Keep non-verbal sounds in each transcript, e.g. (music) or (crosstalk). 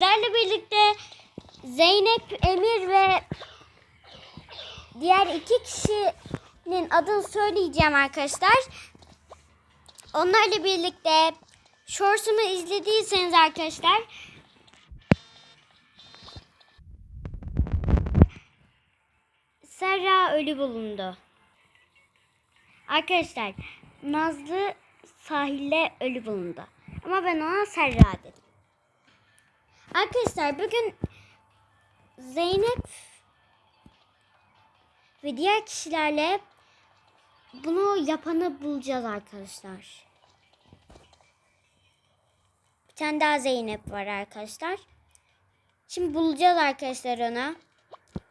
Sizlerle birlikte Zeynep, Emir ve diğer iki kişinin adını söyleyeceğim arkadaşlar. Onlarla birlikte Shorts'umu izlediyseniz arkadaşlar Serra ölü bulundu. Arkadaşlar Nazlı sahilde ölü bulundu. Ama ben ona Serra dedim. Arkadaşlar bugün Zeynep ve diğer kişilerle bunu yapanı bulacağız arkadaşlar. Bir tane daha Zeynep var arkadaşlar. Şimdi bulacağız arkadaşlar onu.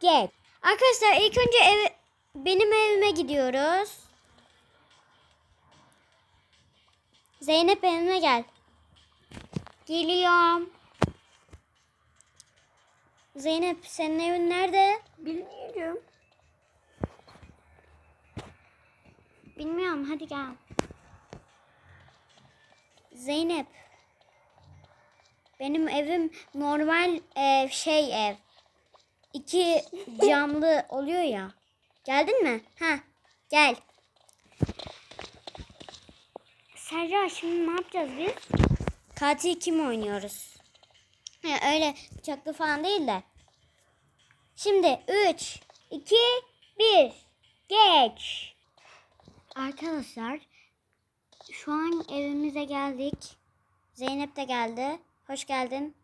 Gel. Arkadaşlar ilk önce ev, benim evime gidiyoruz. Zeynep evime gel. Geliyorum. Zeynep senin evin nerede? Bilmiyorum. Bilmiyorum hadi gel. Zeynep. Benim evim normal ev şey ev. İki (laughs) camlı oluyor ya. Geldin mi? Ha gel. Serra şimdi ne yapacağız biz? Katil kim oynuyoruz? Ha, öyle bıçaklı falan değil de. Şimdi 3, 2, 1. Geç. Arkadaşlar şu an evimize geldik. Zeynep de geldi. Hoş geldin.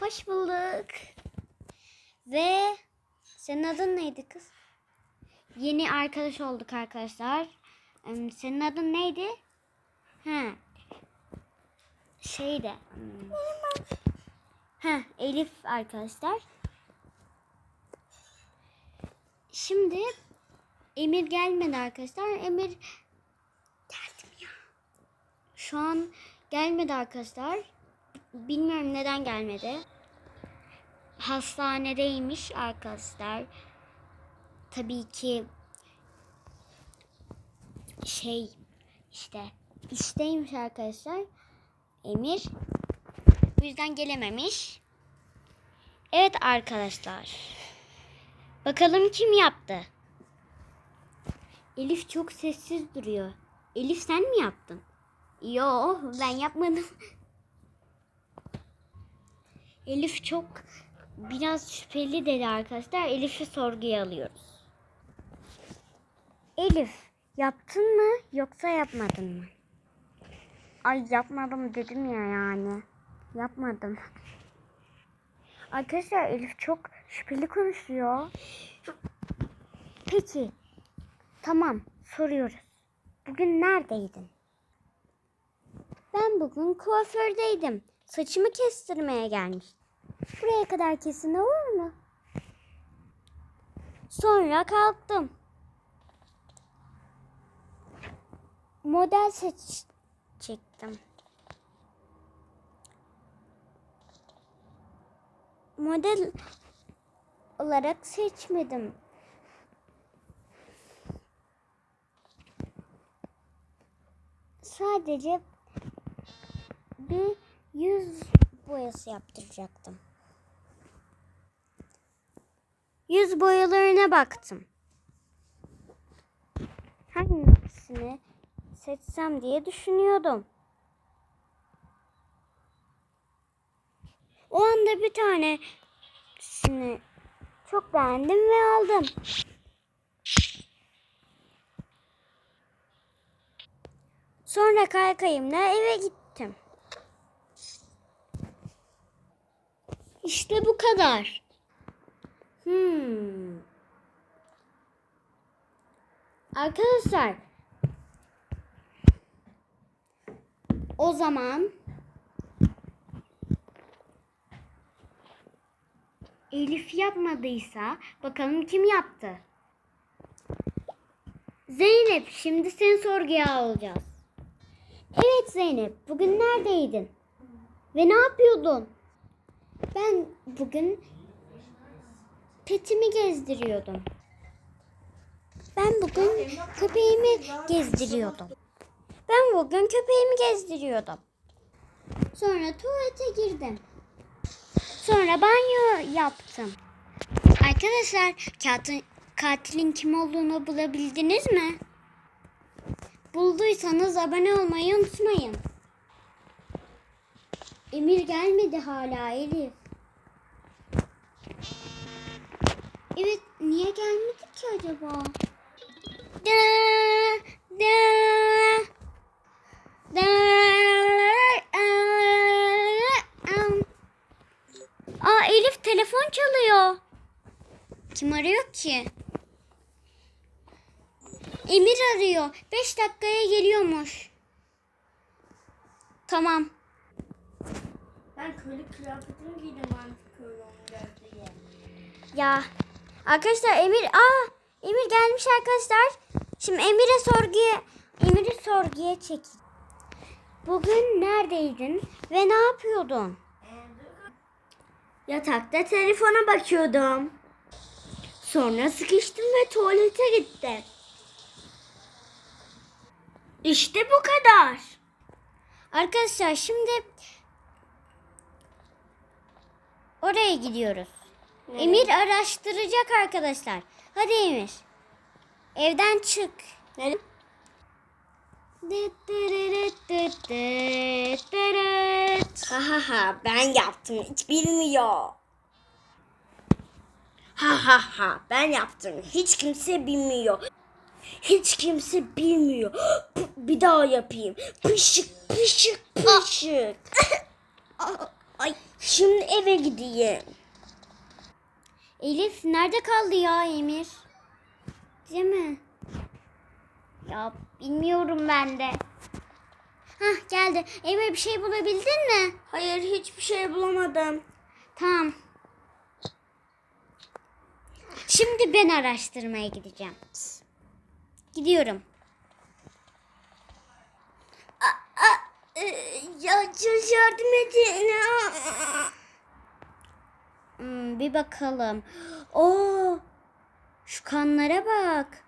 Hoş bulduk. Ve senin adın neydi kız? Yeni arkadaş olduk arkadaşlar. Senin adın neydi? Ha. Şey de. hmm. Ha, Elif arkadaşlar. Şimdi Emir gelmedi arkadaşlar. Emir geldim ya. Şu an gelmedi arkadaşlar. Bilmiyorum neden gelmedi. Hastanedeymiş arkadaşlar. Tabii ki şey işte işteymiş arkadaşlar. Emir. Bu yüzden gelememiş. Evet arkadaşlar. Bakalım kim yaptı? Elif çok sessiz duruyor. Elif sen mi yaptın? Yo ben yapmadım. Elif çok biraz şüpheli dedi arkadaşlar. Elif'i sorguya alıyoruz. Elif yaptın mı yoksa yapmadın mı? Ay yapmadım dedim ya yani. Yapmadım. Arkadaşlar Elif çok şüpheli konuşuyor. Peki. Tamam soruyoruz. Bugün neredeydin? Ben bugün kuafördeydim. Saçımı kestirmeye gelmiştim. Buraya kadar kesin olur mu? Sonra kalktım. Model seç çektim. Model olarak seçmedim. Sadece bir yüz boyası yaptıracaktım. Yüz boyalarına baktım. Hangisini seçsem diye düşünüyordum. O anda bir tanesini çok beğendim ve aldım. Sonra kaykayımla eve gittim. İşte bu kadar. Hmm. Arkadaşlar o zaman Elif yapmadıysa bakalım kim yaptı? Zeynep şimdi seni sorguya alacağız. Evet Zeynep bugün neredeydin? Ve ne yapıyordun? Ben bugün petimi gezdiriyordum. Ben bugün köpeğimi gezdiriyordum. Ben bugün köpeğimi gezdiriyordum. Sonra tuvalete girdim. Sonra banyo yaptım. Arkadaşlar katil, katilin kim olduğunu bulabildiniz mi? Bulduysanız abone olmayı unutmayın. Emir gelmedi hala Elif. Evet niye gelmedi ki acaba? Da, da, da, am. Aa Elif telefon çalıyor. Kim arıyor ki? Emir arıyor. Beş dakikaya geliyormuş. Tamam. Ben köylü kıyafetimi giydim artık köylü diye. Ya arkadaşlar Emir aa Emir gelmiş arkadaşlar. Şimdi Emir'e sorguya Emir'i sorguya çek. Bugün neredeydin ve ne yapıyordun? Yatakta telefona bakıyordum. Sonra sıkıştım ve tuvalete gittim. İşte bu kadar. Arkadaşlar şimdi oraya gidiyoruz. Emir araştıracak arkadaşlar. Hadi Emir. Evden çık. Ne? Ha ha ha ben yaptım hiç bilmiyor. Ha ha ha ben yaptım hiç kimse bilmiyor. Hiç kimse bilmiyor. Bir daha yapayım. Pışık pışık pışık. Ay şimdi eve gideyim. Elif nerede kaldı ya Emir? Değil mi? Ya bilmiyorum ben de. Hah geldi. Emir bir şey bulabildin mi? Hayır hiçbir şey bulamadım. Tamam. Şimdi ben araştırmaya gideceğim. Gidiyorum. Ee, ya çok yardım edin. Hmm, bir bakalım. Oo, şu kanlara bak.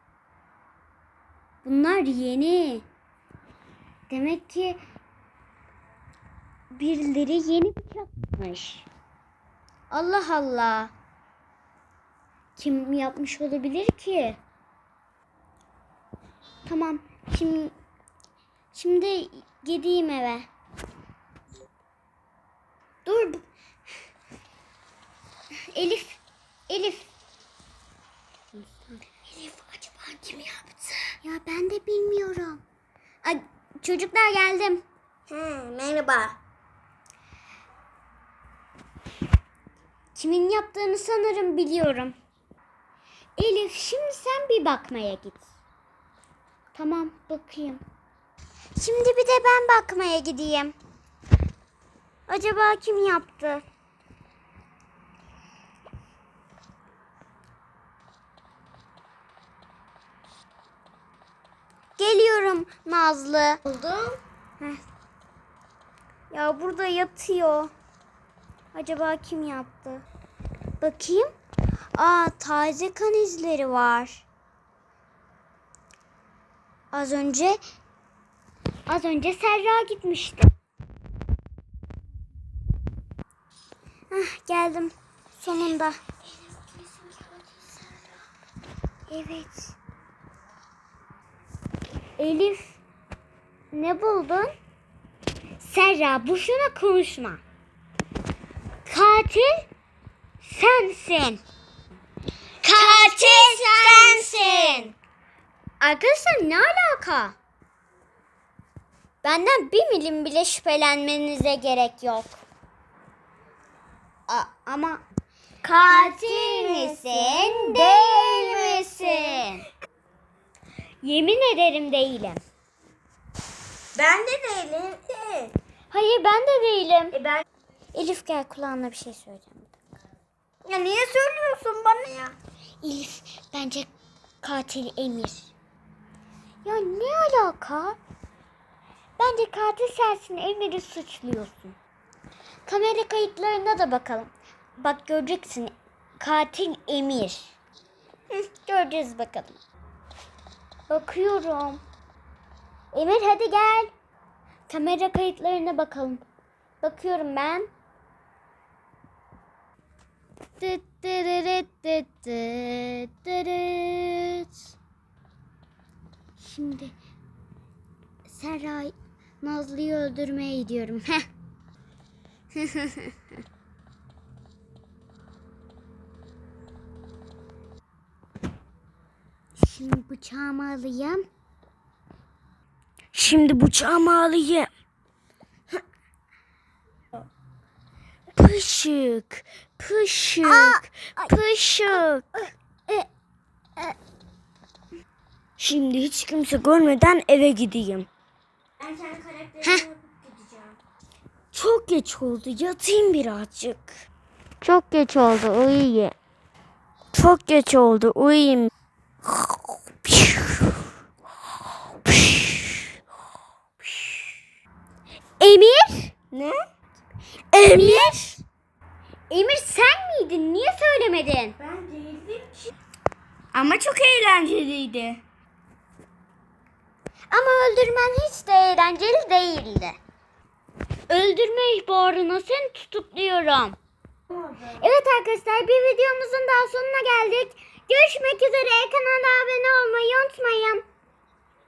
Bunlar yeni. Demek ki birileri yeni bıçakmış. Allah Allah. Kim yapmış olabilir ki? Tamam. Şimdi şimdi gideyim eve. Dur. Elif. Elif. Elif acaba kim yaptı? Ya ben de bilmiyorum. Ay, çocuklar geldim. He, merhaba. Kimin yaptığını sanırım biliyorum. Elif şimdi sen bir bakmaya git. Tamam bakayım. Şimdi bir de ben bakmaya gideyim. Acaba kim yaptı? Geliyorum Nazlı. Buldum. Ya burada yatıyor. Acaba kim yaptı? Bakayım. Aa taze kan izleri var. Az önce az önce Serra gitmişti. Hah, geldim sonunda. Evet. Elif ne buldun? Serra boşuna konuşma. Katil sensin. Katil sensin. Arkadaşlar ne alaka? Benden bir milim bile şüphelenmenize gerek yok. A- ama katil misin değil misin? Yemin ederim değilim. Ben de değilim. Hayır ben de değilim. E ben Elif gel kulağına bir şey söyleyeceğim. ya niye söylüyorsun bana ya? Elif bence katil Emir. Ya ne alaka? Bence katil sensin Emir'i suçluyorsun. Kamera kayıtlarına da bakalım. Bak göreceksin katil Emir. Hı, göreceğiz bakalım. Bakıyorum. Emir hadi gel. Kamera kayıtlarına bakalım. Bakıyorum ben. Şimdi Serra Nazlı'yı öldürmeye gidiyorum. (laughs) Şimdi bıçağımı alayım. Şimdi bıçağımı alayım. Pışık, pışık, pışık. Şimdi hiç kimse görmeden eve gideyim. Ben kendi karakterimi gideceğim. Çok geç oldu. Yatayım birazcık. Çok geç oldu uyuyayım. Çok geç oldu. Uyuyayım. Emir? Ne? Emir. Emir sen miydin? Niye söylemedin? Ben değildim ki. Ama çok eğlenceliydi. Ama öldürmen hiç de eğlenceli değildi. Öldürme ihbarına seni tutukluyorum. Evet arkadaşlar bir videomuzun daha sonuna geldik. Görüşmek üzere. Kanala abone olmayı unutmayın.